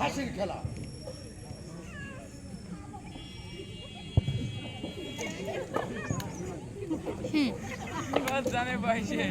হাসির খেলা। জানে ভাই চাবি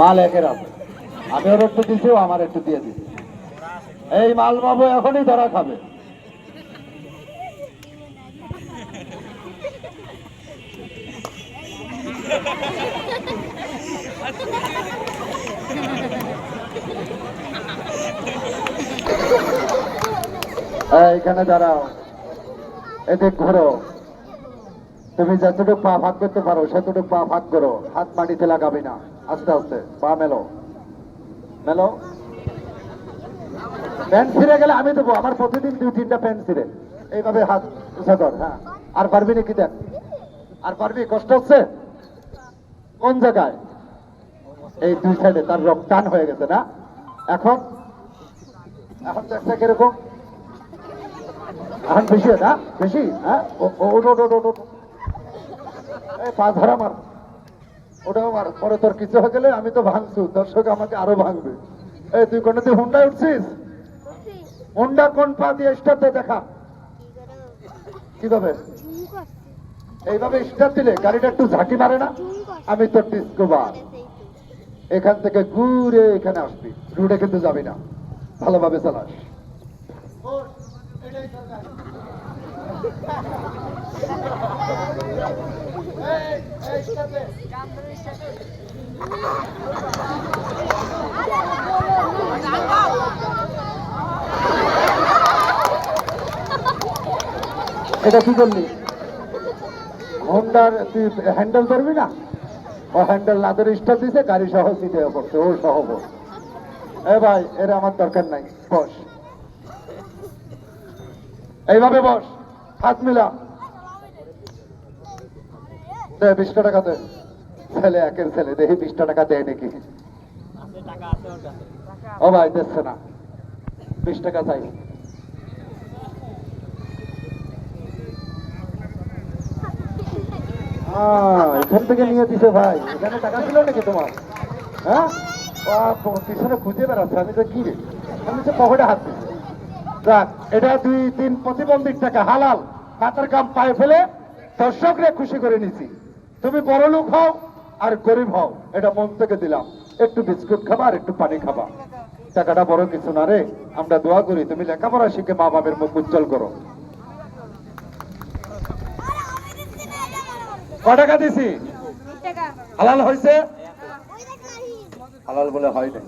মাল একের আছে আমি ওর একটু দিছি, ও আমার একটু দিয়ে দিছি। এই মাল বাবু এখনই, ধরা খাবে। এখানে দাঁড়াও। এদিক ঘোরো। তুমি যতটুকু পা ভাগ করতে পারো সেতটুকু পা ভাগ করো হাত মাটিতে লাগাবি না আস্তে আস্তে পা মেলো মেলো প্যান্ট ছিঁড়ে গেলে আমি দেবো আমার প্রতিদিন দুই তিনটা প্যান্ট ছিঁড়ে এইভাবে হাত উঁচা কর হ্যাঁ আর পারবি নাকি দেখ আর পারবি কষ্ট হচ্ছে কোন জায়গায় এই দুই সাইডে তার রক্ত টান হয়ে গেছে না এখন এখন চেষ্টা কীরকম এখন বেশি না বেশি হ্যাঁ ও- ও- পা ওটাও পরে তোর কিছু হয়ে গেলে আমি তো ভাঙছু। দর্শক আমাকে আরও ভাঙবে। এই, তুই কোনদিন হুন্ডায় উঠছিস? হুন্ডা কোন পা দিয়ে স্টার্ট দেখা। কীভাবে? এইভাবে স্টার দিলে গাড়িটা একটু ঝাঁকি মারে না? আমি তোর ডিসকোভার এখান থেকে ঘুরে এখানে আসবি। রুটে কিন্তু যাবি না। ভালোভাবে চালাস। এটা কি করলি? হোন্ডার তুই হ্যান্ডেল ধরবি না? ও হ্যান্ডেল না ধরে স্টার্ট দিছে, গাড়ি সহ সিটে পড়ছে, ও সহ এ ভাই, এর আমার দরকার নাই, বস। এইভাবে বস, হাত মিলা দে বিশটা টাকা দে ছেলে একের ছেলে, দেখি টাকা দেয় নাকি। ও ভাই না। বিশ টাকা চাই। এখান থেকে নিয়ে দিছে ভাই। এখানে টাকা ছিল নাকি তোমার? হ্যাঁ? পিছনে খুঁজে বেড়াচ্ছে। আমি তো কি রে? আমি তো পকেটে হাত যাক, এটা দুই, তিন প্রতিবন্ধীর টাকা। হালাল হাতের কাম পায়ে ফেলে দর্শকরে খুশি করে নিছি। তুমি বড় লোক হও আর গরিব হও। এটা মন থেকে দিলাম। একটু বিস্কুট খাবা আর একটু পানি খাবা। টাকাটা বড় কিছু না রে। আমরা দোয়া করি তুমি লেখাপড়া শিখে মা বাবের মুখ উজ্জ্বল করো। ক টাকা দিছি? হালাল হয়েছে হালাল বলে হয় নাই।